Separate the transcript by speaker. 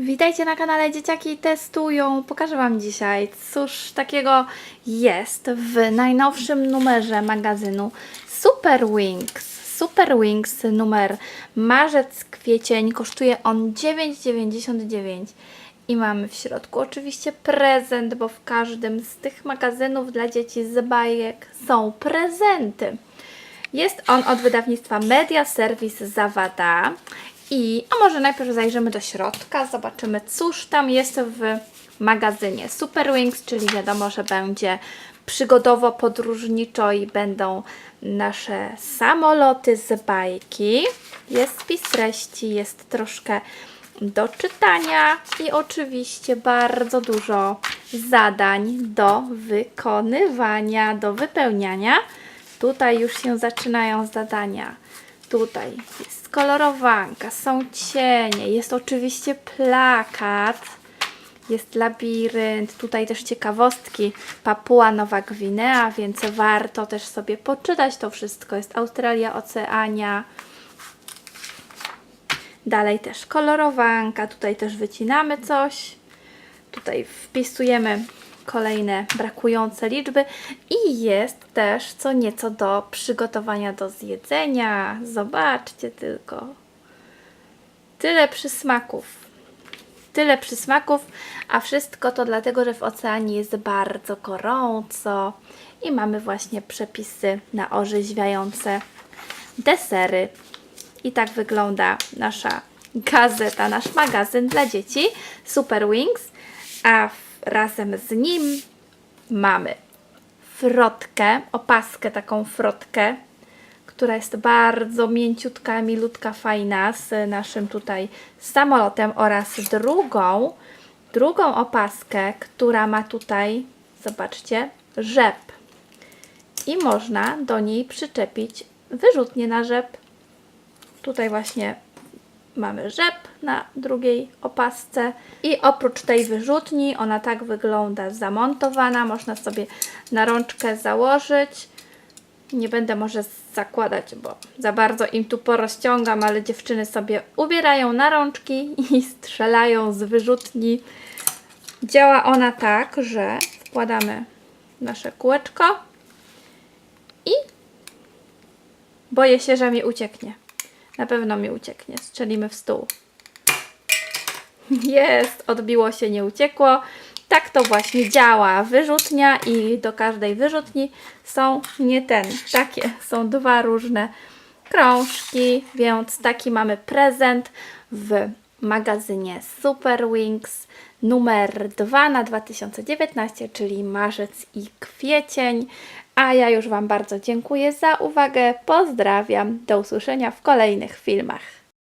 Speaker 1: Witajcie na kanale Dzieciaki Testują. Pokażę Wam dzisiaj, cóż takiego jest w najnowszym numerze magazynu Super Wings. Super Wings numer marzec-kwiecień. Kosztuje on 9,99 i mamy w środku oczywiście prezent, bo w każdym z tych magazynów dla dzieci z bajek są prezenty. Jest on od wydawnictwa Media Service Zawada. I a może najpierw zajrzymy do środka, zobaczymy cóż tam jest w magazynie Super Wings, czyli wiadomo, że będzie przygodowo, podróżniczo i będą nasze samoloty z bajki. Jest spis treści, jest troszkę do czytania i oczywiście bardzo dużo zadań do wykonywania, do wypełniania. Tutaj już się zaczynają zadania. Tutaj jest kolorowanka, są cienie, jest oczywiście plakat, jest labirynt, tutaj też ciekawostki Papua Nowa Gwinea, więc warto też sobie poczytać to wszystko. Jest Australia, Oceania. Dalej też kolorowanka, tutaj też wycinamy coś. Tutaj wpisujemy kolejne brakujące liczby i jest też co nieco do przygotowania do zjedzenia. Zobaczcie tylko. Tyle przysmaków. Tyle przysmaków, a wszystko to dlatego, że w oceanie jest bardzo gorąco i mamy właśnie przepisy na orzeźwiające desery. I tak wygląda nasza gazeta, nasz magazyn dla dzieci Super Wings, a w, razem z nim mamy frotkę, opaskę, taką frotkę, która jest bardzo mięciutka, milutka, fajna z naszym tutaj samolotem oraz drugą, drugą opaskę, która ma tutaj, zobaczcie, rzep i można do niej przyczepić wyrzutnie na rzep. Tutaj właśnie mamy rzep na drugiej opasce i oprócz tej wyrzutni, ona tak wygląda zamontowana, można sobie na rączkę założyć. Nie będę może zakładać, bo za bardzo im tu porozciągam, ale dziewczyny sobie ubierają na rączki i strzelają z wyrzutni. Działa ona tak, że wkładamy nasze kółeczko i boję się, że mi ucieknie. Na pewno mi ucieknie. Strzelimy w stół. Jest, odbiło się, nie uciekło. Tak to właśnie działa wyrzutnia i do każdej wyrzutni są nie ten, takie są dwa różne krążki, więc taki mamy prezent w magazynie Super Wings numer 2 na 2019, czyli marzec i kwiecień. A ja już Wam bardzo dziękuję za uwagę. Pozdrawiam. Do usłyszenia w kolejnych filmach.